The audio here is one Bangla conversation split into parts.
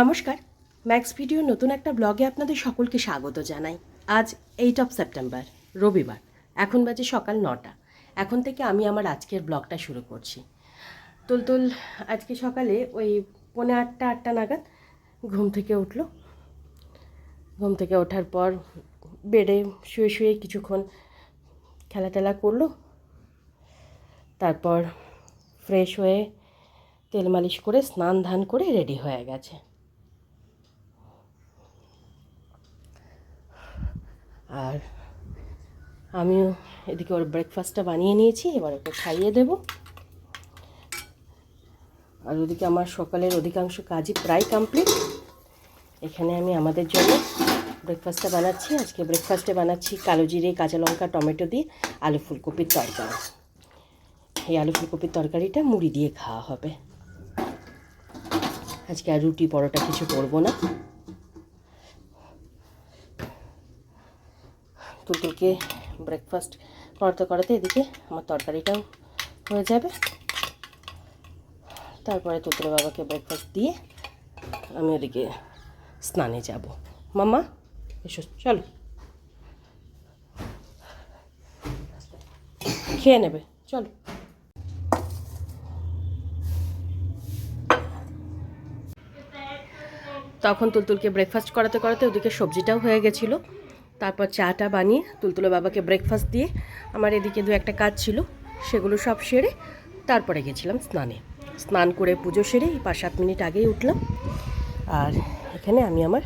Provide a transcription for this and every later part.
নমস্কার। ম্যাক্স ভিডিও নতুন একটা ব্লগে আপনাদের সকলকে স্বাগত জানাই। আজ এইট অফ সেপ্টেম্বর রবিবার। এখন বাজে সকাল নটা। এখন থেকে আমি আমার আজকের ব্লগটা শুরু করছি। তুলতুল, আজকে সকালে ওই পৌনে আটটা আটটা নাগাদ ঘুম থেকে উঠল। ঘুম থেকে ওঠার পর বেডে শুয়ে শুয়ে কিছুক্ষণ খেলা টেলা করল। তারপর ফ্রেশ হয়ে তেল মালিশ করে স্নান ধান করে রেডি হয়ে গেছে। আর আমিও এদিকে ওর ব্রেকফাস্টটা বানিয়ে নিয়েছি, এবার ওকে খাইয়ে দেব। আর ওদিকে আমার সকালের অধিকাংশ কাজই প্রায় কমপ্লিট এখানে আমি আমাদের জন্য ব্রেকফাস্টটা বানাচ্ছি। আজকে ব্রেকফাস্টে বানাচ্ছি কালো জিরে, কাঁচা লঙ্কা, টমেটো দিয়ে আলু ফুলকপির তরকারি। এই আলু ফুলকপির তরকারিটা মুড়ি দিয়ে খাওয়া হবে। আজকে আর রুটি পরোটা কিছু করব না। তুলতুলকে ব্রেকফাস্ট করাতে করাতে এদিকে আমার তরকারিটাও হয়ে যাবে। তারপরে তুলতুলে বাবাকে ব্রেকফাস্ট দিয়ে আমি ওদিকে স্নানে যাব। মামা এসো, চলো। খেয়ে নেবে, চলো। তখন তুলতুলকে ব্রেকফাস্ট করাতে করাতে ওদিকে সবজিটাও হয়ে গেছিল। তারপর চাটা বানিয়ে তুলতুলো বাবাকে ব্রেকফাস্ট দিয়ে আমার এদিকে দু একটা কাজ ছিল, সেগুলো সব সেরে তারপরে গেছিলাম স্নানে। স্নান করে পুজো সেরে পাঁচ সাত মিনিট আগেই উঠলাম আর এখানে আমি আমার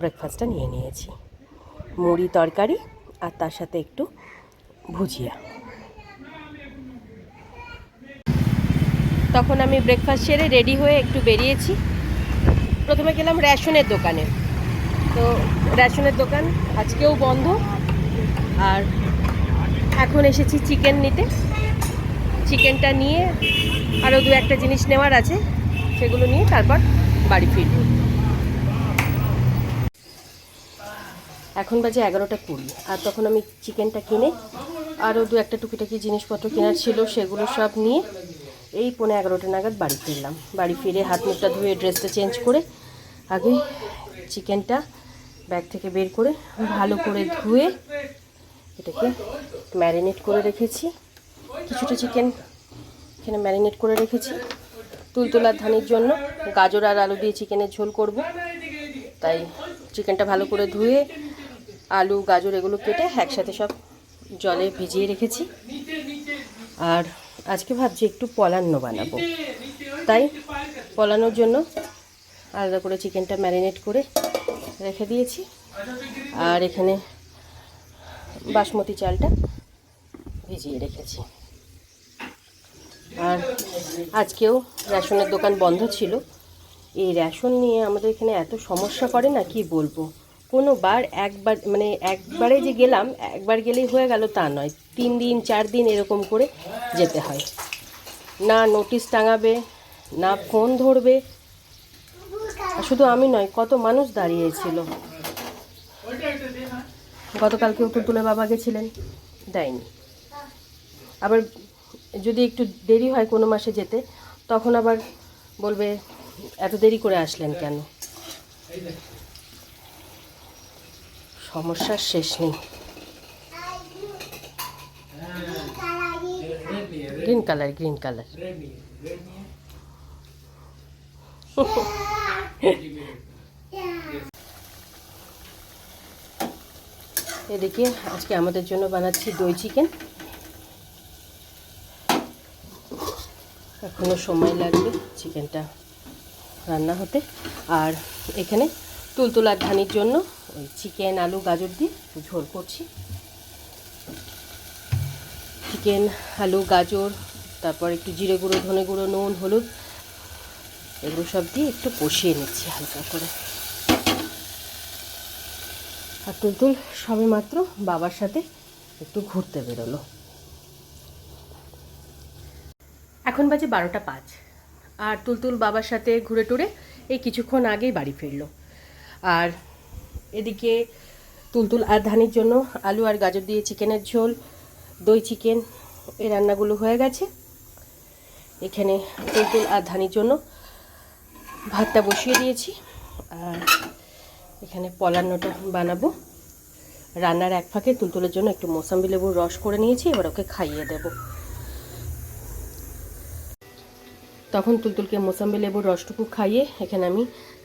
ব্রেকফাস্টটা নিয়ে নিয়েছি। মুড়ি তরকারি আর তার সাথে একটু ভুজিয়া। তখন আমি ব্রেকফাস্ট সেরে রেডি হয়ে একটু বেরিয়েছি। প্রথমে গেলাম রেশনের দোকানে। তো রেশনের দোকান আজকেও বন্ধ। আর এখন এসেছি চিকেন নিতে। চিকেনটা নিয়ে আরও দু একটা জিনিস নেওয়ার আছে, সেগুলো নিয়ে তারপর বাড়ি ফিরব। এখন বাজে এগারোটা কুড়ি, আর তখন আমি চিকেনটা কিনে আরও দু একটা টুকিটাকি জিনিসপত্র কেনার ছিল, সেগুলো সব নিয়ে এই পৌনে এগারোটা নাগাদ বাড়ি ফিরলাম। বাড়ি ফিরে হাত মুখটা ধুয়ে ড্রেসটা চেঞ্জ করে আগে চিকেনটা ব্যাগ থেকে বের করে ভালো করে ধুয়ে এটাকে ম্যারিনেট করে রেখেছি। কিছুটা চিকেন এখানে ম্যারিনেট করে রেখেছি। তুলতুলার ধানের জন্য গাজর আর আলু দিয়ে চিকেনের ঝোল করব। তাই চিকেনটা ভালো করে ধুয়ে আলু, গাজর এগুলো কেটে একসাথে সব জলে ভিজিয়ে রেখেছি। আর আজকে ভাবছি একটু পলান্ন বানাবো। তাই পলানোর জন্য আলাদা করে চিকেনটা ম্যারিনেট করে রেখে দিয়েছি। আর এখানে বাসমতি চালটা ভিজিয়ে রেখেছি। আর আজকেও রেশনের দোকান বন্ধ ছিল। এই রেশন নিয়ে আমাদের এখানে এত সমস্যা করে না, কি বলব? কোনো বার একবার মানে একবারে যে গেলাম, একবার গেলেই হয়ে গেল তা নয়। তিন দিন, চার দিন এরকম করে যেতে হয়। না নোটিশ টাঙাবে, না ফোন ধরবে শুধু আমি নয় কত মানুষ দাঁড়িয়েছিল। গতকালকে তুলে বাবা গেছিলেন দেয়নি। আবার যদি একটু দেরি হয় কোনো মাসে যেতে তখন আবার বলবে এত দেরি করে আসলেন কেন? সমস্যার শেষ নেই। গ্রিন কালার গ্রিন কালার এদিকে আজকে আমাদের জন্য বানাচ্ছি দই চিকেন। এখনও সময় লাগবে চিকেনটা রান্না হতে। আর এখানে তুলতুলার ধানির জন্য ওই চিকেন, আলু, গাজর দিয়ে ঝোল করছি। চিকেন, আলু, গাজর, তারপর একটু জিরে গুঁড়ো, ধনে গুঁড়ো, নুন, হলুদ এগুলো সব দিয়ে একটু কষিয়ে নিচ্ছি হালকা করে। আর তুলতুল সবে মাত্র বাবার সাথে একটু ঘুরতে বেরোলো। এখন বাজে বারোটা পাঁচ। আর তুলতুল বাবার সাথে ঘুরে টুরে এই কিছুক্ষণ আগেই বাড়ি ফিরলো। আর এদিকে তুলতুল আর ধানির জন্য আলু আর গাজর দিয়ে চিকেনের ঝোল, দই চিকেন, এই রান্নাগুলো হয়ে গেছে। এখানে তুলতুল আর ধানির জন্য ভাতটা বসিয়ে দিয়েছি। আর এখানে পলান্নটা বানাবো। রান্নার এক ফাঁকে তুলতুলের জন্য একটু মোসাম্বি লেবুর রস করে নিয়েছি, এবার ওকে খাইয়ে দেব। তখন তুলতুলকে মোসাম্বি লেবুর রসটুকু খাইয়ে এখানে আমি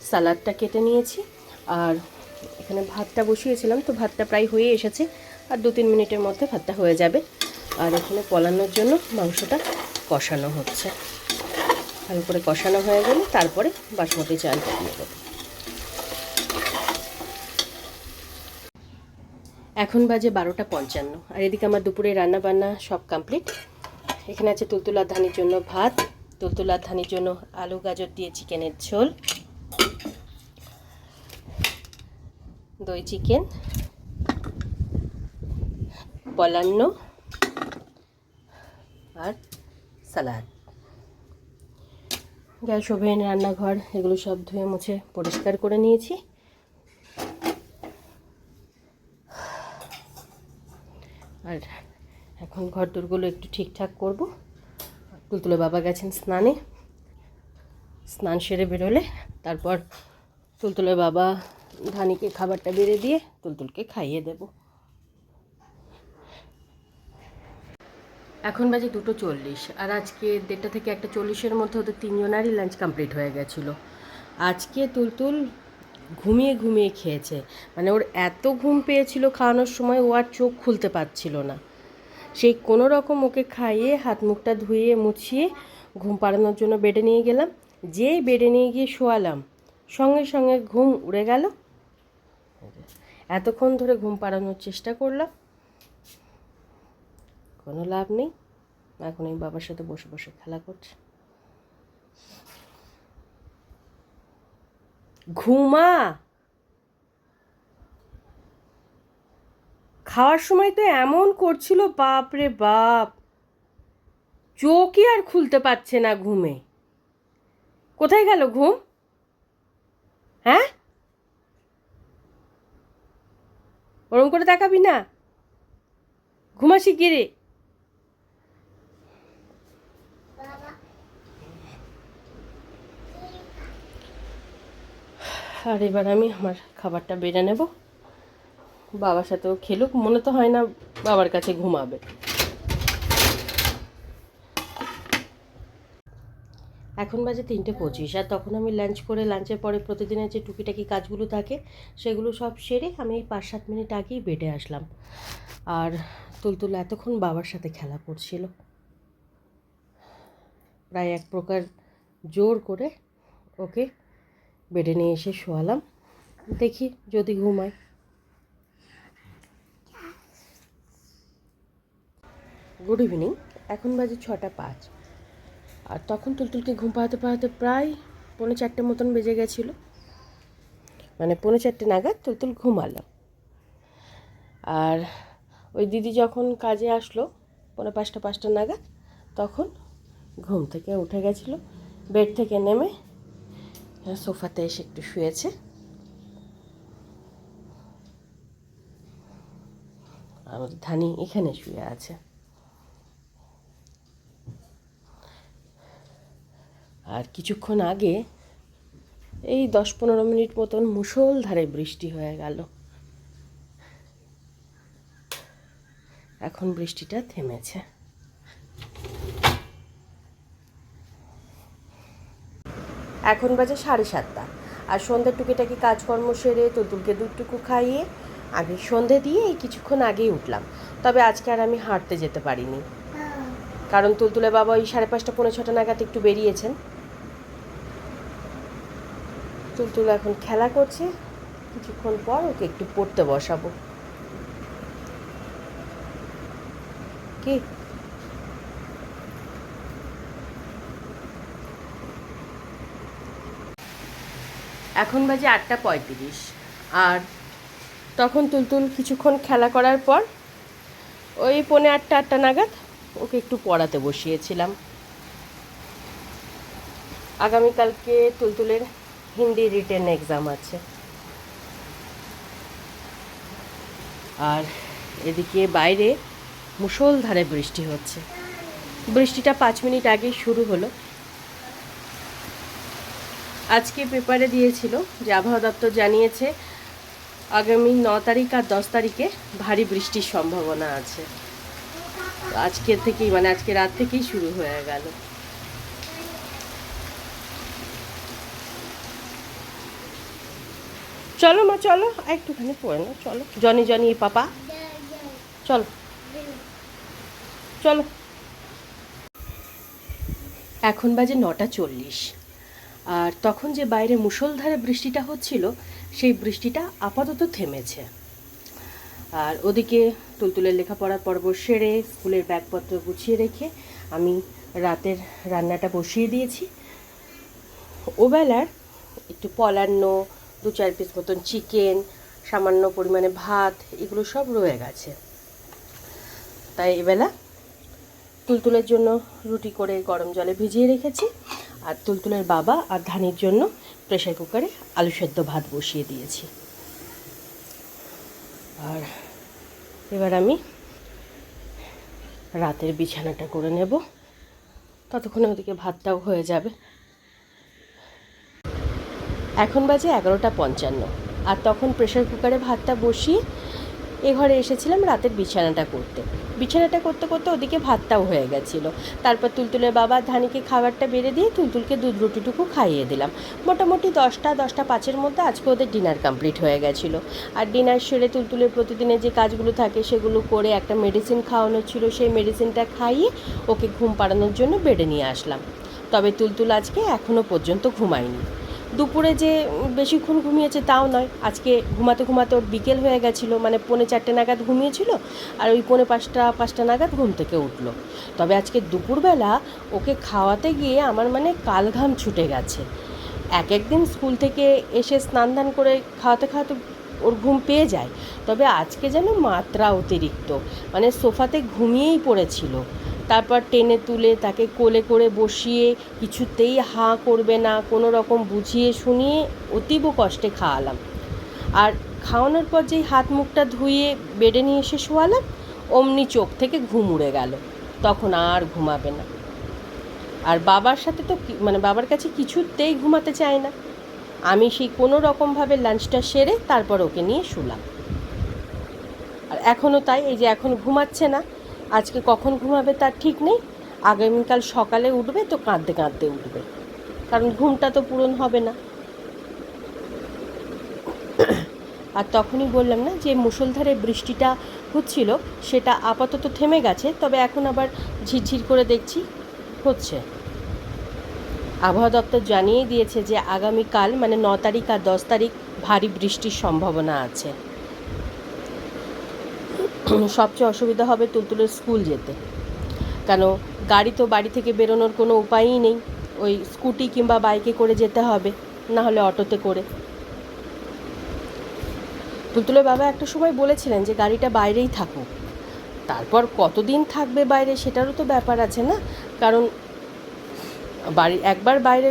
সালাদটা কেটে নিয়েছি। আর এখানে ভাতটা বসিয়েছিলাম, তো ভাতটা প্রায় হয়ে এসেছে। আর দু তিন মিনিটের মধ্যে ভাতটা হয়ে যাবে। আর এখানে পলানোর জন্য মাংসটা কষানো হচ্ছে। ভালো করে কষানো হয়ে গেলে তারপরে বাসমতি চালটা দিয়ে দেবো। এখন বাজে বারোটা পঞ্চান্ন। আর এদিকে আমার দুপুরে রান্না বান্না সব কমপ্লিট এখানে আছে তুলতুলার ধানির জন্য ভাত তুলতুলার ধানির জন্য আলু, গাজর দিয়ে চিকেনের ঝোল, দই চিকেন, পলান্ন, আর সালাদ। গ্যাস ওভেন, রান্নাঘর, এগুলো সব ধুয়ে মুছে পরিষ্কার করে নিয়েছি। আর এখন ঘর দোরগুলো একটু ঠিকঠাক করব। তুলতুলে বাবা গেছেন স্নানে। স্নান সেরে বেরোলে, তারপর তুলতুলে বাবা ধানিকে খাবারটা বেড়ে দিয়ে তুলতুলকে খাইয়ে দেব। এখন বাজে দুটো চল্লিশ, আর আজকে দেড়টা থেকে একটা চল্লিশের মধ্যে ওদের তিনজনারই লাঞ্চ কমপ্লিট হয়ে গেছিল। আজকে তুলতুল ঘুমিয়ে ঘুমিয়ে খেয়েছে। মানে ওর এত ঘুম পেয়েছিল খাওয়ানোর সময় ও আর চোখ খুলতে পারছিল না। সেই কোনো রকম ওকে খাইয়ে, হাত মুখটা ধুয়ে, মুছিয়ে ঘুম পাড়ানোর জন্য বেডে নিয়ে গেলাম। যেই বেডে নিয়ে গিয়ে শোয়ালাম, সঙ্গে সঙ্গে ঘুম উড়ে গেল। এতক্ষণ ধরে ঘুম পাড়ানোর চেষ্টা করলাম। কোনো লাভ নেই। এখন এই বাবার সাথে বসে বসে খেলা করছে। ঘুমা! খাওয়ার সময় তো এমন করছিল, বাপ রে বাপ! চোখই আর খুলতে পারছে না ঘুমে। কোথায় গেল ঘুম? হ্যাঁ? ওরম করে তাকাবি না। ঘুমাসি গিরে আর এবার আমি আমার খাবারটা বেড়ে নেব। বাবার সাথেও খেলুক, মনে তো হয় না বাবার কাছে ঘুমাবে। এখন বাজে তিনটে পঁচিশ, আর তখন আমি লাঞ্চ করে লাঞ্চের পরে প্রতিদিনের যে টুকিটাকি কাজগুলো থাকে, সেগুলো সব সেরে আমি এই পাঁচ সাত মিনিট আগেই বেডে আসলাম। আর তুলতুল এতক্ষণ বাবার সাথে খেলা করছিল। প্রায় এক প্রকার জোর করে ওকে বেডে নিয়ে এসে শোয়ালাম। দেখি যদি ঘুমায়। গুড ইভিনিং এখন বাজে ছটা পাঁচ। আর তখন তুলতুলকে ঘুম পাড়াতে পাড়াতে প্রায় পৌনে চারটে মতন বেজে গেছিল। মানে পৌনে চারটে নাগাদ তুলতুল ঘুমালো। আর ওই দিদি যখন কাজে আসলো পৌনে পাঁচটা পাঁচটা নাগাদ, তখন ঘুম থেকে উঠে গেছিল। বেড থেকে নেমে সোফাতে এসে একটু শুয়েছে। আমাদের ধানি এখানে শুয়ে আছে। আর কিছুক্ষণ আগে এই দশ পনেরো মিনিট মতন মুষলধারে বৃষ্টি হয়ে গেল। এখন বৃষ্টিটা থেমেছে। এখন বাজে সাড়ে সাতটা। আর সন্ধ্যের টুকিটাকি কাজকর্ম সেরে তুলতুলকে দুধটুকু খাইয়ে আগে সন্ধে দিয়ে এই কিছুক্ষণ আগেই উঠলাম। তবে আজকে আর আমি হাঁটতে যেতে পারিনি। কারণ তুলতুলে বাবা ওই সাড়ে পাঁচটা পনেরো ছটা নাগাদ একটু বেরিয়েছেন। তুলতুল এখন খেলা করছে। কিছুক্ষণ পর ওকে একটু পড়তে বসাবো। কি? এখন বাজে আটটা পঁয়ত্রিশ। আর তখন তুলতুল কিছুক্ষণ খেলা করার পর ওই পৌনে আটটা আটটা নাগাদ ওকে একটু পড়াতে বসিয়েছিলাম। আগামীকালকে তুলতুলের হিন্দি রিটেন এক্সাম আছে। আর এদিকে বাইরে মুষলধারে বৃষ্টি হচ্ছে। বৃষ্টিটা পাঁচ মিনিট আগেই শুরু হলো। আজকে পেপারে দিয়েছিল যে আবহাওয়া দপ্তর জানিয়েছে, আগামী ন তারিখ আর দশ তারিখে ভারী বৃষ্টির সম্ভাবনা আছে। তো আজকে থেকেই মানে আজকে রাত থেকেই শুরু হয়ে গেল। চলো মা, চলো, একটুখানি পড়ে না চলো। Johnny Johnny, papa. চলো। চলো। এখন বাজে নটা চল্লিশ। আর তখন যে বাইরে মুষলধারে বৃষ্টিটা হচ্ছিল, সেই বৃষ্টিটা আপাতত থেমেছে। আর ওদিকে তুলতুলের লেখাপড়ার পর্ব সেরে স্কুলের ব্যাগপত্র গুছিয়ে রেখে আমি রাতের রান্নাটা বসিয়ে দিয়েছি। ওবেলার একটু পলান্ন, দু চার পিস মতন চিকেন সামান্য পরিমাণে ভাত, এগুলো সব রয়ে গেছে। তাই এবেলা তুলতুলের জন্য রুটি করে গরম জলে ভিজিয়ে রেখেছি। আর তুলতুলের বাবা আর ধানির জন্য প্রেশার কুকারে আলু সেদ্ধ ভাত বসিয়ে দিয়েছি। আর এবার আমি রাতের বিছানাটা করে নেব। ততক্ষণে ওদিকে ভাতটাও হয়ে যাবে। এখন বাজে এগারোটা পঞ্চান্ন। আর তখন প্রেশার কুকারে ভাতটা বসিয়ে এ ঘরে এসেছিলাম রাতের বিছানাটা করতে। বিছানাটা করতে করতে ওদিকে ভাতটাও হয়ে গেছিল। তারপর তুলতুলের বাবা ধানিকে খাবারটা বেড়ে দিয়ে তুলতুলকে দুধ রুটিটুকু খাইয়ে দিলাম। মোটামুটি দশটা দশটা পাঁচের মধ্যে আজকে ওদের ডিনার কমপ্লিট হয়ে গেছিল। আর ডিনার সেরে তুলতুলের প্রতিদিনের যে কাজগুলো থাকে সেগুলো করে একটা মেডিসিন খাওয়ানো ছিল, সেই মেডিসিনটা খাইয়ে ওকে ঘুম পাড়ানোর জন্য বেডে নিয়ে আসলাম। তবে তুলতুল আজকে এখনও পর্যন্ত ঘুমায়নি। দুপুরে যে বেশিক্ষণ ঘুমিয়েছে তাও নয়। আজকে ঘুমাতে ঘুমাতে ওর বিকেল হয়ে গেছিল মানে পৌনে চারটে নাগাদ ঘুমিয়েছিল আর ওই পৌনে পাঁচটা পাঁচটা নাগাদ ঘুম থেকে উঠল। তবে আজকে দুপুরবেলা ওকে খাওয়াতে গিয়ে আমার মানে কালঘাম ছুটে গেছে। এক একদিন স্কুল থেকে এসে স্নান দান করে খাওয়াতে খাওয়াতে ওর ঘুম পেয়ে যায়। তবে আজকে যেন মাত্রা অতিরিক্ত মানে সোফাতে ঘুমিয়েই পড়েছিল। তারপর টেনে তুলে তাকে কোলে করে বসিয়ে কিছুতেই হাঁ করবে না, কোনো রকম বুঝিয়ে শুনিয়ে অতীব কষ্টে খাওয়ালাম। আর খাওয়ানোর পর যেই হাত মুখটা ধুয়ে বেডে নিয়ে এসে শোয়ালাম, অমনি চোখ থেকে ঘুম উড়ে গেল। তখন আর ঘুমাবে না। আর বাবার সাথে তো মানে বাবার কাছে কিছুতেই ঘুমাতে চায় না। আমি সেই কোনো রকমভাবে লাঞ্চটা সেরে তারপর ওকে নিয়ে শুলাম। আর এখনও তাই, এই যে এখন ঘুমাচ্ছে না আজকে কখন ঘুমাবে তার ঠিক নেই। আগামীকাল সকালে উঠবে তো কাঁদতে কাঁদতে উঠবে। কারণ ঘুমটা তো পূরণ হবে না। আর তখনই বললাম না যে মুষলধারে বৃষ্টিটা হচ্ছিল, সেটা আপাতত থেমে গেছে, তবে এখন আবার ঝিরঝির করে দেখছি হচ্ছে। আবহাওয়া দপ্তর জানিয়ে দিয়েছে যে আগামীকাল মানে ন তারিখ আর দশ তারিখ ভারী বৃষ্টির সম্ভাবনা আছে। সবচেয়ে অসুবিধা হবে তুলতুলের স্কুল যেতে। কেন, গাড়ি তো বাড়ি থেকে বেরোনোর কোনো উপায়ই নেই। ওই স্কুটি কিংবা বাইকে করে যেতে হবে, না হলে অটোতে করে। তুলতুলের বাবা একটা সময় বলেছিলেন যে গাড়িটা বাইরেই থাকুক। তারপর কতদিন থাকবে বাইরে সেটারও তো ব্যাপার আছে না? কারণ বাড়ি, একবার বাইরে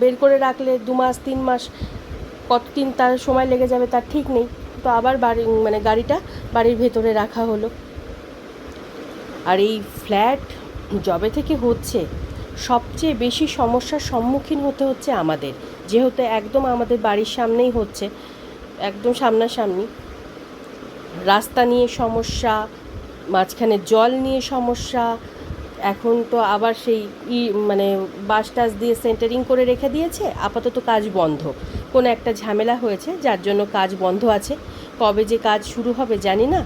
বের করে রাখলে দু মাস, তিন মাস, কতদিন তার সময় লেগে যাবে তার ঠিক নেই। তো আবার বাড়ি মানে গাড়িটা বাড়ির ভেতরে রাখা হলো। আর এই ফ্ল্যাট জবে থেকে হচ্ছে, সবচেয়ে বেশি সমস্যার সম্মুখীন হতে হচ্ছে আমাদের। যেহেতু একদম আমাদের বাড়ির সামনেই হচ্ছে, একদম সামনাসামনি। রাস্তা নিয়ে সমস্যা, মাঝখানে জল নিয়ে সমস্যা, এখন তো আবার সেই ই মানে বাস টাস দিয়ে সেন্টারিং করে রেখে দিয়েছে। আপাতত কাজ বন্ধ। কোনো একটা ঝামেলা হয়েছে, যার জন্য কাজ বন্ধ আছে। কবে যে কাজ শুরু হবে জানি না।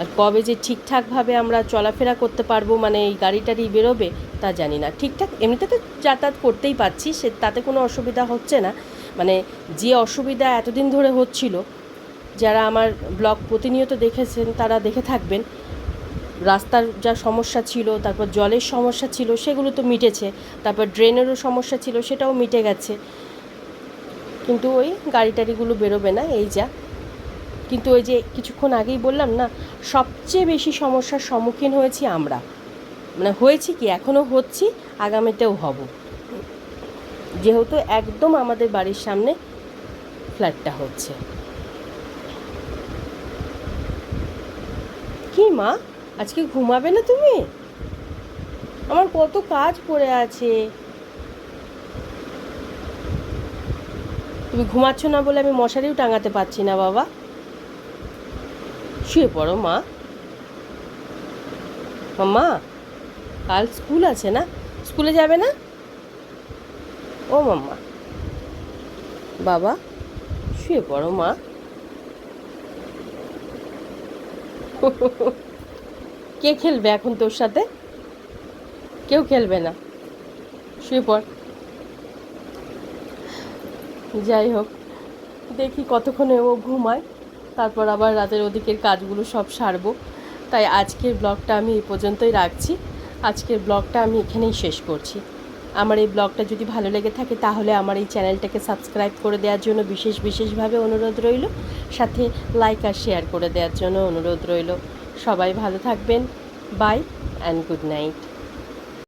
আর কবে যে ঠিকঠাকভাবে আমরা চলাফেরা করতে পারব মানে এই গাড়ি টাড়ি বেরোবে, তা জানি না। ঠিকঠাক এমনিতে তো যাতায়াত করতেই পারছি, সে তাতে কোনো অসুবিধা হচ্ছে না। মানে যে অসুবিধা এতদিন ধরে হচ্ছিল, যারা আমার ব্লগ প্রতিনিয়ত দেখেছেন, তারা দেখে থাকবেন। রাস্তার যা সমস্যা ছিল, তারপর জলের সমস্যা ছিল, সেগুলো তো মিটেছে। তারপর ড্রেনেরও সমস্যা ছিল, সেটাও মিটে গেছে। কিন্তু ওই গাড়ি টাড়িগুলো বেরোবে না, এই যা। কিন্তু ওই যে কিছুক্ষণ আগেই বললাম না, সবচেয়ে বেশি সমস্যার সম্মুখীন হয়েছি আমরা। মানে হয়েছি কি এখনও হচ্ছি, আগামীতেও হব। যেহেতু একদম আমাদের বাড়ির সামনে ফ্ল্যাটটা হচ্ছে। কি মা, আজকে ঘুমাবে না তুমি? আমার কত কাজ পড়ে আছে। তুমি ঘুমাচ্ছ না বলে আমি মশারিও টাঙাতে পারছি না, বাবা। শুয়ে পড়ো, মা। মা কাল স্কুল আছে না? স্কুলে যাবে না? ও, মাম্মা। বাবা, শুয়ে পড়ো, মা। কে খেলবে এখন তোর সাথে? কেউ খেলবে না। শুয়ে পড়। যাই হোক, দেখি কতক্ষণে ও ঘুমায়। তারপর আবার রাতের ওদিকের কাজগুলো সব সারবো। তাই আজকের ব্লগটা আমি এই পর্যন্তই রাখছি। আজকের ব্লগটা আমি এখানেই শেষ করছি। আমার এই ব্লগটা যদি ভালো লেগে থাকে, তাহলে আমার এই চ্যানেলটাকে সাবস্ক্রাইব করে দেওয়ার জন্য বিশেষ বিশেষভাবে অনুরোধ রইল। সাথে লাইক আর শেয়ার করে দেওয়ার জন্য অনুরোধ রইল। সবাই ভালো থাকবেন। By and good night